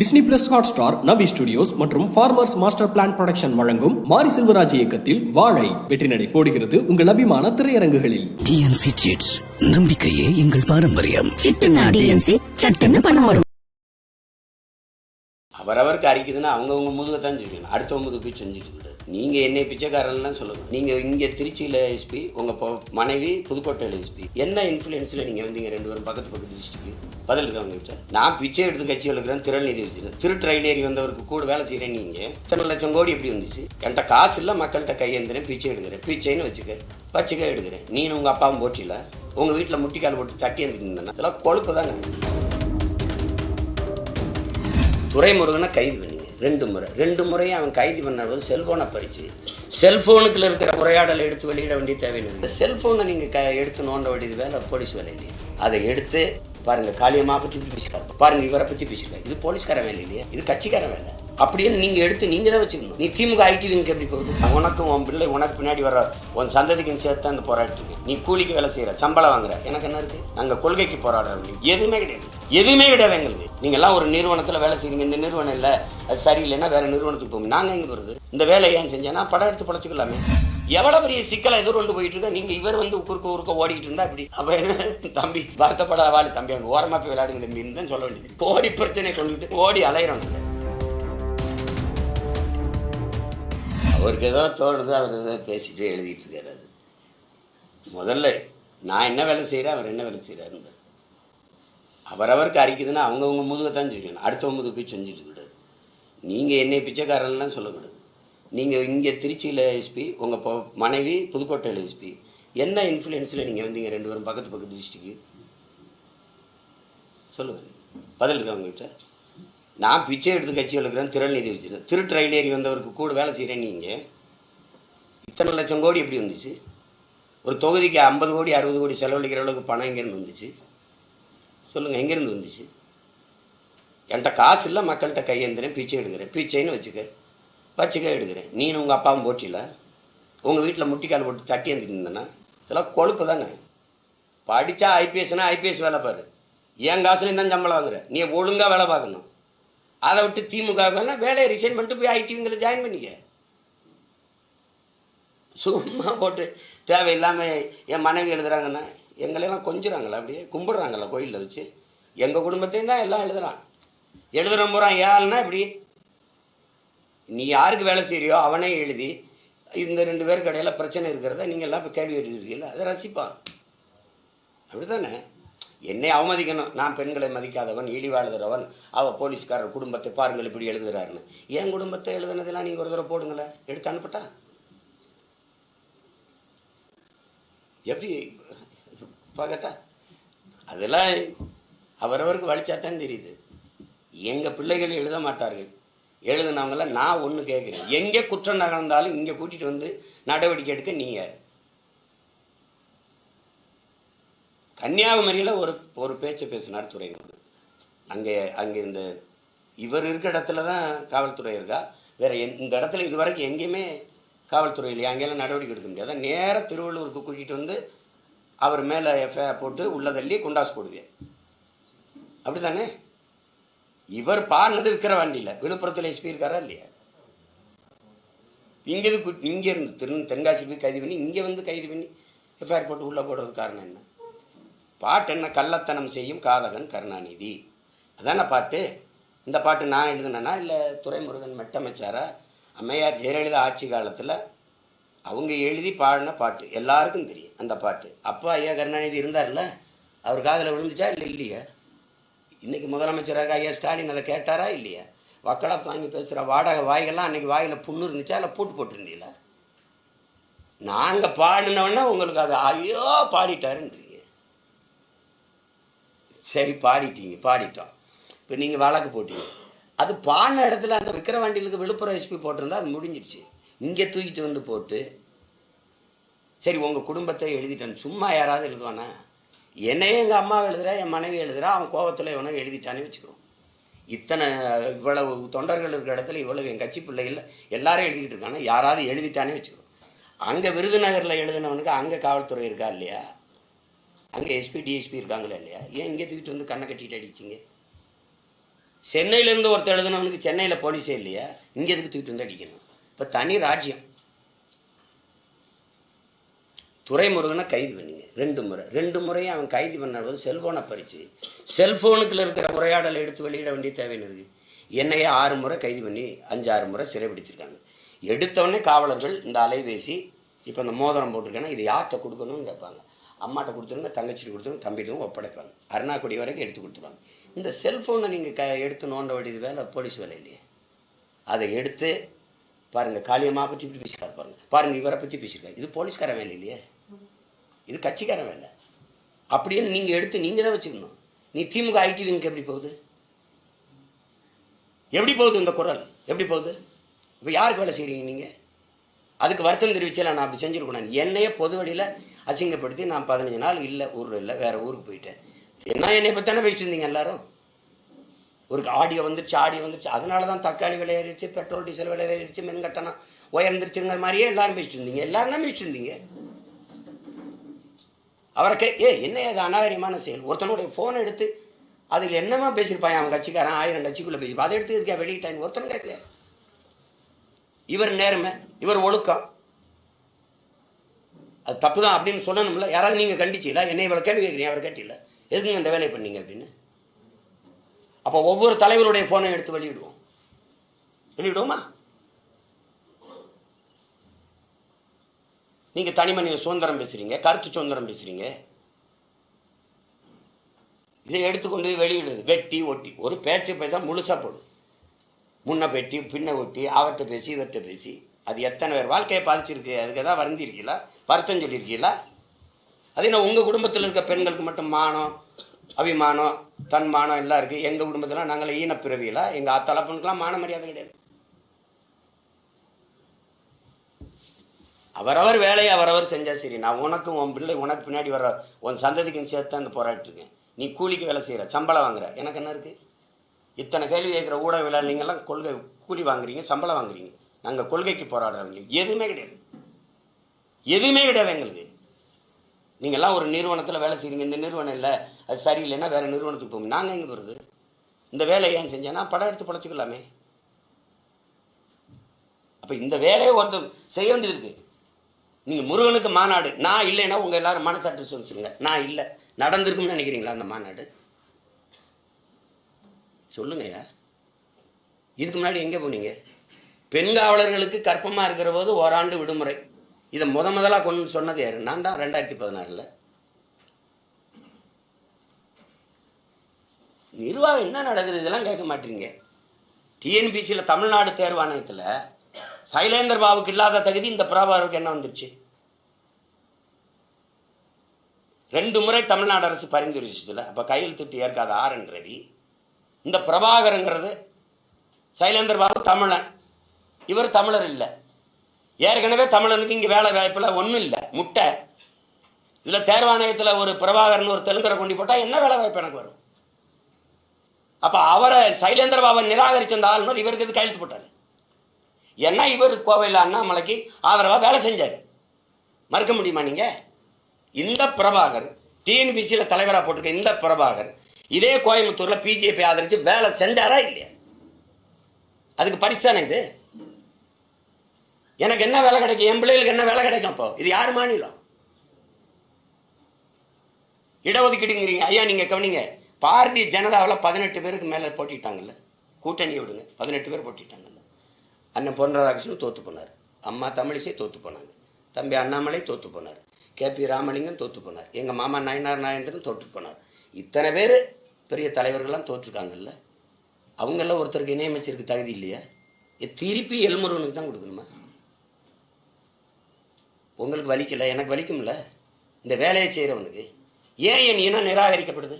Disney plus Hotstar Navvi studios மற்றும் farmers master plan production வழங்கும் மாரி செல்வராஜ் இயக்கத்தில் வாழை வெற்றிநடை போடுகிறது உங்கள் அபிமான திரையரங்குகளில். டிஎன்சி சிட்ஸ் நம்பிக்கையே எங்கள் பாரம்பரியம். சிட்டுனா டிஎன்சி சட்டுன்னு பணம் வரும். அவரவருக்கு அரிக்குதுன்னா அவங்கவுங்க முதுகை தான் செய்யணும் அடுத்தவங்க முதுகு போய் செஞ்சுட்டு கூடாது நீங்கள் என்னை பிச்சைக்காரன்லாம் சொல்லணும் நீங்கள் இங்கே திருச்சியில் எஸ்பி உங்கள் மனைவி புதுக்கோட்டையில் எஸ்பி என்ன இன்ஃப்ளூயன்ஸில் நீங்கள் வந்தீங்க ரெண்டு பேரும் பக்கத்து பக்கத்து டிஸ்ட்ரிக்ட் பதில் இருக்கு அவங்ககிட்ட நான் பிச்சை எடுத்து கட்சி எழுக்கிறேன் திருநீதி வச்சுருக்கேன் திரு ரயில் ஏறி வந்தவருக்கு கூட வேலை செய்கிறேன் நீங்கள் இத்தனை லட்சம் கோடி எப்படி வந்துச்சு? என்கிட்ட காசு இல்லை மக்கள்கிட்ட கையேந்திரேன் பிச்சை எடுக்கிறேன். பிச்சைன்னு வச்சுக்க வச்சுக்க எடுக்கிறேன். நீனும் உங்கள் அப்பாவும் போட்டியில் உங்கள் வீட்டில் முட்டிக்கால் போட்டு தட்டி எழுந்திருந்தேன்னா இதெல்லாம் கொழுப்பு தானே. துரைமுருகனை கைது பண்ணிங்க. ரெண்டு முறை. ரெண்டு முறையும் அவன் கைது பண்ணும்போது செல்ஃபோனை பறிச்சு. செல்ஃபோனுக்குள்ள இருக்கிற உரையாடலை எடுத்து வெளியிட வேண்டிய தேவையில்லை. இந்த செல்ஃபோனை நீங்கள் க எடுத்து நோண்ட வேண்டியது வேலை போலீஸ் வேலை இல்லையா. அதை எடுத்து பாருங்கள் காளியம்மா பற்றி பேசிக்காரு பாருங்க இவரை பற்றி பேசிக்கலாம் இது போலீஸ்கார வேலை இல்லையா. இது கட்சிக்கார வேலை. அப்படின்னு நீங்கள் எடுத்து நீங்கள் தான் வச்சுக்கணும். நீ திமுக ஐடி விங்க்கு எப்படி போகுது? உனக்கும் உன் பிள்ளை உனக்கு பின்னாடி வர உன் சந்ததிக்கும் சேர்த்து அந்த போராட்டிருக்கு நீ கூலிக்கு வேலை செய்கிற சம்பளம் வாங்குற. எனக்கு என்ன இருக்குது நாங்கள் கொள்கைக்கு போராடுறோம் எதுவுமே கிடையாது. எதுவுமே கிடையாது எங்களுக்கு நீங்கள்லாம் ஒரு நிறுவனத்தில் வேலை செய்யுங்க இந்த நிறுவனம் இல்லை. அது சரியில்லைன்னா வேறு நிறுவனத்துக்கு போகும் நாங்கள் எங்கே போகிறது இந்த வேலையை ஏன் செஞ்சேன்னா படம் எடுத்து பழச்சிக்கலாமே. எவ்வளோ பெரிய சிக்கலை எதிர்கொண்டு போயிட்டு இருக்கா? நீங்கள் இவர் வந்து குறுக்க குறுக்க ஓடிக்கிட்டு இருந்தா அப்படி. அப்போ என்ன? தம்பி வருத்தப்படாத வாழ் தம்பி அவங்க ஓரமாக போய் விளையாடுங்க தம்பின்னு தான் சொல்ல வேண்டியது. ஓடி பிரச்சனை கொண்டுட்டு ஓடி அலையிறோம் நாங்கள் அவருக்கு ஏதோ தோணுது அவர் ஏதோ பேசிட்டு எழுதிட்டு இருக்காரு அது. முதல்ல நான் என்ன வேலை செய்கிறேன் அவர் என்ன வேலை செய்கிறாருன்னு அவரவருக்கு அரிக்குதுன்னா அவங்கவுங்க முதுகை தான் செய்யணும் அடுத்தவங்க முதுகு போய் செஞ்சுட்டு கூடாது நீங்கள் என்னை பிச்சைக்காரன்லாம் சொல்லக்கூடாது. நீங்கள் இங்கே திருச்சியில் எஸ்பி உங்கள் பொ மனைவி புதுக்கோட்டையில் எஸ்பி என்ன இன்ஃப்ளூயன்ஸில் நீங்கள் வந்தீங்க ரெண்டு பேரும் பக்கத்து பக்கத்து டிஸ்ட்ரிக்கு சொல்லுங்கள் பதில் இருக்கா உங்ககிட்ட? நான் பிச்சை எடுத்து கட்சி எழுக்கிறேன் திருநீதி வச்சுருந்தேன் திரு ரயில் ஏறி வந்தவருக்கு கூட வேலை செய்கிறேன் நீங்கள் இத்தனை லட்சம் கோடி எப்படி வந்துச்சு? ஒரு தொகுதிக்கு ஐம்பது கோடி அறுபது கோடி செலவழிக்கிற அளவுக்கு பணம் எங்கேருந்து வந்துச்சு? சொல்லுங்கள் எங்கேருந்து வந்துச்சு? என்கிட்ட காசு இல்லை மக்கள்கிட்ட கையேந்துறேன் பிச்சை எடுக்கிறேன். பிச்சைன்னு வச்சுக்க வச்சுக்க எடுக்கிறேன். நீனும் உங்கள் அப்பாவும் போட்டியில்? உங்கள் வீட்டில் முட்டிக்கால் போட்டு தட்டி எழுந்திருந்தேன்னா இதெல்லாம் கொழுப்பு தானே? படித்தா ஐபிஎஸ்னா ஐபிஎஸ் வேலை பாரு. என் காசுலேயும் தான் சம்பளம் வாங்குற. நீ ஒழுங்காக வேலை பார்க்கணும். அதை விட்டு திமுக வேலையை ரிசைன் பண்ணிட்டு போய் ஐடிவிங்களை ஜாயின் பண்ணிக்க. சும்மா போட்டு தேவையில்லாமல் என் மனைவி எழுதுறாங்கன்னா எங்களையெல்லாம் கொஞ்சுறாங்களா அப்படியே கும்பிடுறாங்களா கோயிலில் வச்சு. எங்கள் குடும்பத்தையும் தான் எல்லாம் எழுதுறான் எழுதுகிற முறை ஏழ்னா இப்படி நீ யாருக்கு வேலை செய்கிறியோ அவனே எழுதி இந்த ரெண்டு பேருக்கு இடையில பிரச்சனை இருக்கிறத நீங்கள் எல்லாம் இப்போ கேள்வி கேட்டுருக்கீங்களா அதை ரசிப்பான். அப்படி தானே என்னை அவமதிக்கணும். நான் பெண்களை மதிக்காதவன் இழிவாழுகிறவன் அவள் போலீஸ்காரர் குடும்பத்தை பாருங்கள் இப்படி எழுதுகிறாருன்னு என் குடும்பத்தை எழுதுனதெல்லாம் நீங்கள் ஒரு தடவை போடுங்களேன் எடுத்து அனுப்பட்டா? எப்படி பார்க்கட்டா? அதெல்லாம் அவரவருக்கு வலிச்சாத்தான் தெரியுது. எங்கள் பிள்ளைகள் எழுத மாட்டார்கள். எழுதுனவங்கள நான் ஒன்று கேட்குறேன். எங்கே குற்றம் நகர்ந்தாலும் இங்கே கூட்டிகிட்டு வந்து நடவடிக்கை எடுக்க நீ யார்? கன்னியாகுமரியில் ஒரு ஒரு பேச்சை பேசினார் துறைமுருகன் அங்கே அங்கே இந்த இவர் இருக்கிற இடத்துல தான் காவல்துறை இருக்கா? வேறு எந் இந்த இடத்துல இது வரைக்கும் எங்கேயுமே காவல்துறை இல்லையா அங்கெல்லாம் நடவடிக்கை எடுக்க முடியாது? நேராக திருவள்ளூருக்கு கூட்டிகிட்டு வந்து அவர் மேலே எஃப்ஐஆர் போட்டு உள்ள தள்ளி குண்டாஸ் போடுவேன். அப்படி தானே இவர் பாடினது விற்கிற வண்டியில். விழுப்புரத்தில் எஸ்பி இருக்காரா இல்லையா? இங்கே இங்கே இருந்து திரு தென்காசி போய் கைது பண்ணி இங்கே வந்து கைது பண்ணி எஃப்ஐஆர் போட்டு உள்ளே போடுறது காரணம் என்ன? பாட்டு என்ன கள்ளத்தனம் செய்யும் காதகன் கருணாநிதி. அதான பாட்டு? இந்த பாட்டு நான் எழுதுனேனா இல்லை துரைமுருகன் மெட்டமைச்சாரா? அம்மையார் ஜெயலலிதா ஆட்சி காலத்தில் அவங்க எழுதி பாடின பாட்டு. எல்லாருக்கும் தெரியும். அந்த பாட்டு. அப்பா ஐயா கருணாநிதி இருந்தார்ல? அவர் காதில் விழுந்துச்சா இல்லை இல்லையா? இன்னைக்கு முதலமைச்சராக ஐயா ஸ்டாலின் அதை கேட்டாரா இல்லையா? வக்கலாக வாங்கி பேசுகிற வாடகை வாய்கள்லாம் அன்றைக்கி வாயில் புண்ணு இருந்துச்சா இல்லை பூட்டு போட்டிருந்தீங்களா? நாங்கள் பாடினவொடனே உங்களுக்கு அது ஐயோ பாடிட்டாருன்றீங்க. சரி பாடிட்டீங்க பாடிட்டோம். இப்போ நீங்கள் வழக்கு போட்டீங்க. அது பாடின இடத்துல அந்த விக்கிரவாண்டிகளுக்கு விழுப்புரம் எஸ்பி போட்டிருந்தா அது முடிஞ்சிடுச்சு இங்கே தூக்கிட்டு வந்து போட்டு சரி உங்கள் குடும்பத்தை எழுதிட்டேன். சும்மா யாராவது எழுதுவானா? என்னையே எங்கள் அம்மா எழுதுறா என் மனைவி எழுதுறா அவன் கோவத்தில் இவனை எழுதிட்டானே வச்சுக்கிறோம் இத்தனை இவ்வளவு தொண்டர்கள் இருக்கிற இடத்துல இவ்வளவு என் கட்சி பிள்ளைகள் எல்லாரும் எழுதிக்கிட்டு இருக்காங்க. யாராவது எழுதிட்டானே வச்சுக்கிறோம் அங்கே விருதுநகரில் எழுதினவனுக்கு அங்கே காவல்துறை இருக்கா இல்லையா? அங்கே எஸ்பி டிஎஸ்பி இருக்காங்களா இல்லையா? ஏன் இங்கே தூக்கிட்டு வந்து கண்ணை கட்டிட்டு அடிச்சிங்க? சென்னையிலேருந்து ஒருத்தர் எழுதுனவனுக்கு சென்னையில் போலீஸே இல்லையா? இங்கே எதுக்கு தூக்கிட்டு வந்து அடிக்கணும்? இப்போ தனி ராஜ்யம். துரைமுருகனை கைது பண்ணிங்க. ரெண்டு முறை. ரெண்டு முறையும் அவன் கைது பண்ணபோது செல்ஃபோனை பறித்து செல்ஃபோனுக்குள்ள இருக்கிற உரையாடலை எடுத்து வெளியிட வேண்டிய தேவைன்னு என்னையே ஆறு முறை கைது பண்ணி அஞ்சு ஆறு முறை சிறைபிடிச்சிருக்காங்க எடுத்தவொடனே காவலர்கள் இந்த அலைபேசி இப்போ இந்த மோதிரம் போட்டிருக்கேன்னா இது யார்கிட்ட கொடுக்கணும்னு கேட்பாங்க. அம்மாட்ட கொடுத்துருங்க தங்கச்சிட்டு கொடுத்துருங்க தம்பிட்டும் ஒப்படைப்பாங்க. அருணாக்குடி வரைக்கும் எடுத்து கொடுத்துருவாங்க. இந்த செல்ஃபோனை நீங்கள் க எடுத்து நோண்ட வேண்டியது வேலை போலீஸ் வேலை இல்லையே. அதை எடுத்து பாருங்கள் காளியம்மா பற்றி இப்படி பேசிக்கார் பாருங்க. பாருங்கள் இவரை பற்றி பேசியிருக்காரு. இது போலீஸ்கார வேலை இல்லையே. இது கட்சிக்கார வேலை. அப்படியே நீங்கள் எடுத்து நீங்கள் தான் வச்சுக்கணும். நீ திமுக ஐடி விங்க்கு எப்படி போகுது? எப்படி போகுது இந்த குரல்? எப்படி போகுது? இப்போ யாருக்கு வேலை செய்கிறீங்க நீங்கள் அதுக்கு வருத்தம் தெரிவிச்சல நான் அப்படி செஞ்சுருக்கணும். என்னையே பொது வழியில் அசிங்கப்படுத்தி நான் பதினஞ்சு நாள் இல்லை ஊரில் இல்லை வேறு ஊருக்கு போயிட்டேன். என்ன என்னை பற்றி தானே பேசிட்டு இருந்தீங்க எல்லாரும்? ஒரு ஆடியோ வந்துருச்சு ஆடியோ வந்துருச்சு. அதனால தான் தக்காளி விலை ஏறிடுச்சு பெட்ரோல் டீசல் விலை ஏறிடுச்சு மின் கட்டணம் உயர்ந்துருச்சுங்கிற மாதிரியே எல்லாரும் பேசிட்டு இருந்தீங்க. எல்லாரும் தான் பேசிட்டு இருந்தீங்க. அவரை கே ஏ என்ன அது அநாகரிகமான செயல்? ஒருத்தனுடைய ஃபோனை எடுத்து அதில் என்னமா பேசியிருப்பான் அவன் கட்சிக்காரன்? ஆயிரம் கட்சிக்குள்ளே பேசியிருப்பான். அதை எடுத்து இதுக்கா வெளியிட்டான் ஒருத்தனும் கேட்கல இவர் நேர்மை இவர் ஒழுக்கம். அது தப்பு தான் அப்படின்னு சொல்லணும்ல. யாராவது நீங்கள் கண்டிச்சில என்னை இவ்வளோ கேள்வி கேட்குறீங்க அவர் கேட்டில்ல எதுக்குங்க இந்த வேலையை பண்ணீங்க அப்படின்னு? அப்போ ஒவ்வொரு தலைவருடைய ஃபோனை எடுத்து வெளியிடுவோம். வெளியிடுவோமா? நீங்கள் தனி மனித சுதந்திரம் பேசுகிறீங்க கருத்து சுதந்திரம் பேசுகிறீங்க இதை எடுத்துக்கொண்டு வெளியிடுது. வெட்டி ஒட்டி. ஒரு பேச்சு பேச முழுசாக போடும். முன்ன வெட்டி பின்ன ஒட்டி அவர்கிட்ட பேசி இவர்கிட்ட பேசி. அது எத்தனை பேர் வாழ்க்கையை பாதிச்சிருக்கு? அதுக்கு எதாவது வருந்திருக்கீங்களா? வருத்தம் சொல்லியிருக்கீங்களா? அது என்ன உங்கள் குடும்பத்தில் இருக்க பெண்களுக்கு மட்டும் மானம் அபிமானம் தன்மானம் எல்லாம் இருக்குது எங்கள் குடும்பத்தில் நாங்கள் ஈனப்பிறவியில் எங்கள் அத்தலப்பனுக்கெல்லாம் மான மரியாதை கிடையாது. அவரவர் வேலையை அவரவர் செஞ்சால் சரி. நான் உனக்கும் உன் பிள்ளை உனக்கு பின்னாடி வர உன் சந்ததிக்கும் சேர்த்து அந்த போராட்டிருக்கேன் நீ கூலிக்கு வேலை செய்கிற சம்பளம் வாங்குற. எனக்கு என்ன இருக்குது இத்தனை கேள்வி கேட்குற ஊடக நீங்கள்லாம் கொள்கை கூலி வாங்குறீங்க சம்பளம் வாங்குறீங்க. நாங்கள் கொள்கைக்கு போராடுறவங்க. எதுவுமே கிடையாது. எதுவுமே கிடையாது எங்களுக்கு. நீங்கள்லாம் ஒரு நிறுவனத்தில் வேலை செய்கிறீங்க இந்த நிறுவனம் இல்லை அது சரியில்லைன்னா வேறு நிறுவனத்துக்கு போகும் நாங்கள் எங்கே போகிறது இந்த வேலையை ஏன் செஞ்சேன்னா படம் எடுத்து பிழைச்சிக்கலாமே. அப்போ இந்த வேலையை ஒருத்தர் செய்ய வேண்டியது இருக்குது நீங்கள் முருகனுக்கு மாநாடு நான் இல்லைன்னா உங்கள் எல்லாரும் மனசாட்டு சொல்லி சொல்லுங்க. நான் இல்லை. நடந்திருக்கும்னு நினைக்கிறீங்களா அந்த மாநாடு? சொல்லுங்கய்யா இதுக்கு முன்னாடி எங்கே போனீங்க? பெண் காவலர்களுக்கு கற்பமாக இருக்கிற போது ஓராண்டு விடுமுறை. இதை முத முதலாக கொண்டு சொன்னது யாரு? நான் தான் ரெண்டாயிரத்தி பதினாறில். நிர்வாகம் என்ன நடக்குது? இதெல்லாம் கேட்க மாட்டீங்க. டிஎன்பிசியில் தமிழ்நாடு தேர்வாணையத்தில் சைலேந்தர் பாபுக்கு இல்லாத தகுதி இந்த பிரபாகருக்கு என்ன வந்துச்சு ரெண்டு முறை தமிழ்நாடு அரசு பரிந்துரைச்சதுல அப்போ கையெழுத்திட்டு ஏற்காத ஆர் என் ரவி. இந்த பிரபாகரங்கிறது சைலேந்தர் பாபு தமிழன். இவர் தமிழர் இல்லை. ஏற்கனவே தமிழனுக்கு இங்கே வேலை வாய்ப்பில் ஒன்றும் இல்லை. முட்டை. இதில் தேர்வாணையத்தில் ஒரு பிரபாகரன் ஒரு தெலுங்கரை கொண்டு போட்டால் என்ன வேலை வாய்ப்பு எனக்கு வரும்? அப்போ அவரை சைலேந்திர பாபா நிராகரிச்சிருந்த ஆளுநர் இவருக்கு இது கையெழுத்து போட்டார்? ஏன்னா இவர் கோவையில் அண்ணாமலைக்கு ஆதரவாக வேலை செஞ்சார். மறுக்க முடியுமா நீங்கள் இந்த பிரபாகர் டிஎன்பிசியில் தலைவராக போட்டிருக்க இந்த பிரபாகர் இதே கோயம்புத்தூரில் பிஜேபி ஆதரித்து வேலை செஞ்சாரா இல்லையா? அதுக்கு பரிசு தானே இது? எனக்கு என்ன வேலை கிடைக்கும்? என் பிள்ளைகளுக்கு என்ன வேலை கிடைக்கும் அப்போ? இது யார் மாநிலம்? இடஒதுக்கீடுங்கிறீங்க. ஐயா நீங்கள் கவனிங்க. பாரதிய ஜனதாவில் பதினெட்டு பேருக்கு மேலே போட்டிட்டாங்கல்ல. கூட்டணி விடுங்க. பதினெட்டு பேர் போட்டிட்டாங்க. அண்ணன் பொன் ராதாகிருஷ்ணன் தோற்று போனார். அம்மா தமிழிசை தோற்று போனாங்க. தம்பி அண்ணாமலை தோத்து போனார். கே பி ராமலிங்கம் தோத்து போனார். எங்கள் மாமா நயனார் நாயந்திரன் தோற்று போனார். இத்தனை பேர் பெரிய தலைவர்கள்லாம் தோற்றுருக்காங்கல்ல? அவங்கெல்லாம் ஒருத்தருக்கு இணையமைச்சருக்கு தகுதி இல்லையா? திருப்பி எல்முருகனுக்கு தான் கொடுக்கணுமா? உங்களுக்கு வலிக்கல? எனக்கு வலிக்கும்ல? இந்த வேலையை செய்கிறவனுக்கு ஏன் என் இனம் நிராகரிக்கப்படுது?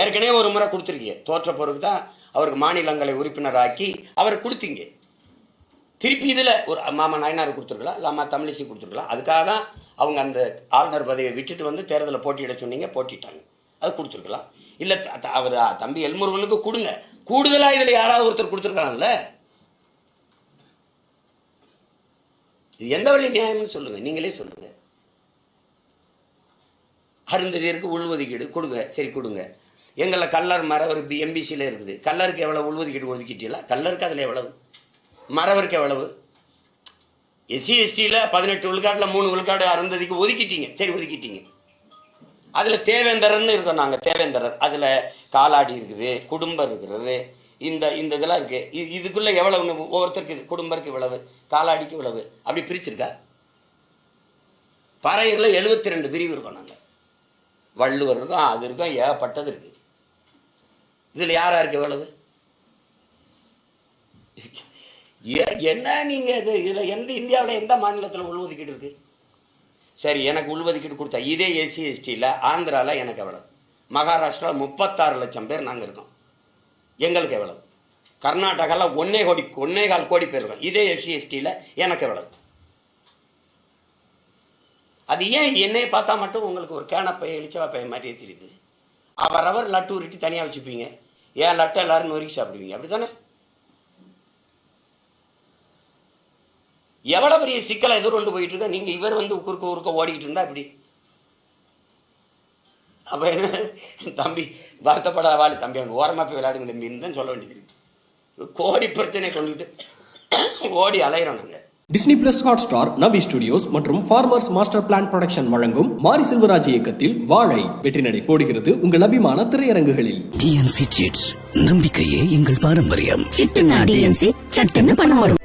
ஏற்கனவே ஒரு முறை கொடுத்துருக்கீங்க தோற்ற பொறுப்பு தான் அவருக்கு மாநிலங்களை உறுப்பினராக்கி அவர் கொடுத்தீங்க. திருப்பி இதில் ஒரு மாமா நாயனார் கொடுத்துருக்கலாம் இல்லை அம்மா தமிழிசை கொடுத்துருக்கலாம். அதுக்காக தான் அவங்க அந்த ஆளுநர் பதவியை விட்டுட்டு வந்து தேர்தலில் போட்டியிட சொன்னீங்க போட்டிட்டாங்க. அது கொடுத்துருக்கலாம். இல்லை அவர் தம்பி எல்முருகனுக்கு கொடுங்க. கூடுதலாக இதில் யாராவது ஒருத்தர் கொடுத்துருக்காங்கல்ல இது எந்த வழி நியாயம்னு சொல்லுங்க நீங்களே சொல்லுங்க. அருந்ததியருக்கு உள்ஒதுக்கீடு கொடுங்க சரி கொடுங்க. எங்களில் கல்லர் மரவர் பி எம்பிசியில் இருக்குது. கல்லருக்கு எவ்வளவு உள்ஒதுக்கீடு ஒதுக்கிட்டீங்களா கல்லருக்கு அதில் எவ்வளவு? மரவருக்கு எவ்வளவு? எஸ்சி எஸ்டியில் பதினெட்டு விழுக்காட்டில் மூணு விழுக்காடு அருந்ததிக்கு ஒதுக்கிட்டீங்க. சரி ஒதுக்கிட்டீங்க. அதில் தேவேந்தரன்னு இருக்கோம் நாங்கள் தேவேந்தரர். அதில் காலாடி இருக்குது குடும்பம் இருக்கிறது இந்த இந்த இதெல்லாம் இருக்குது இது இதுக்குள்ளே எவ்வளவு ஒவ்வொருத்தருக்கு குடும்பருக்கு இவ்வளவு காலாடிக்கு இவ்வளவு அப்படி பிரிச்சிருக்கா? பறையரில் எழுபத்தி ரெண்டு பிரிவு இருக்கோம் நாங்கள் வள்ளுவர் இருக்கும் அது இருக்கும் ஏகப்பட்டது இருக்குது இதில் யார் யாருக்கு எவ்வளவு? ஏ- என்ன நீங்கள் இது? இதில் எந்த இந்தியாவில் எந்த மாநிலத்தில் உள்ஒதுக்கீடு இருக்குது சரி எனக்கு உள்ஒதுக்கீடு கொடுத்தா இதே எஸ்சி எஸ்டியில் ஆந்திராவில் எனக்கு எவ்வளவு? மகாராஷ்டிராவில் முப்பத்தாறு லட்சம் பேர் நாங்கள் இருக்கோம். எங்களுக்கு எவ்வளவு? கர்நாடகாவில் ஒன்னே கோடி ஒன்னே கால் கோடி பேர் இருக்கோம். இதே எஸ்சி எஸ்டியில் எனக்கு எவ்வளவு? அது ஏன் என்னை பார்த்தா மட்டும் உங்களுக்கு ஒரு கேன பைய எழுச்சவா பைய மாதிரியே தெரியுது? அவரவர் லட்டு உருட்டி தனியாக வச்சுப்பீங்க. ஏன் லட்டை எல்லாரும் நொறுக்கி சாப்பிடுவீங்க? அப்படி தானே எவ்வளோ பெரிய சிக்கலை எதிர்கொண்டு போயிட்டு இருக்க? நீங்கள் இவர் வந்து குறுக்க குறுக்க ஓடிக்கிட்டு இருந்தா இப்படி அப்போ என்ன? தம்பி வருத்தப்படாத வாழ் தம்பி. அவன் ஓரமாக போய் விளையாடுங்க தம்பின்னு தான் சொல்ல வேண்டியது கோடி பிரச்சனை கொண்டுக்கிட்டு ஓடி அலையிறோம் நாங்கள் Disney plus Hotstar Navvi studios மற்றும் ஃபார்மர்ஸ் மாஸ்டர் பிளான் ப்ரொடக்ஷன் வழங்கும் மாரி செல்வராஜ் இயக்கத்தில் வாழை வெற்றி நடை போடுகிறது உங்கள் அபிமான திரையரங்குகளில். டிஎன்சி சிட்ஸ் நம்பிக்கையே எங்கள் பாரம்பரியம். சிட்டுனா டிஎன்சி சட்டுன்னு பணம் வரும்.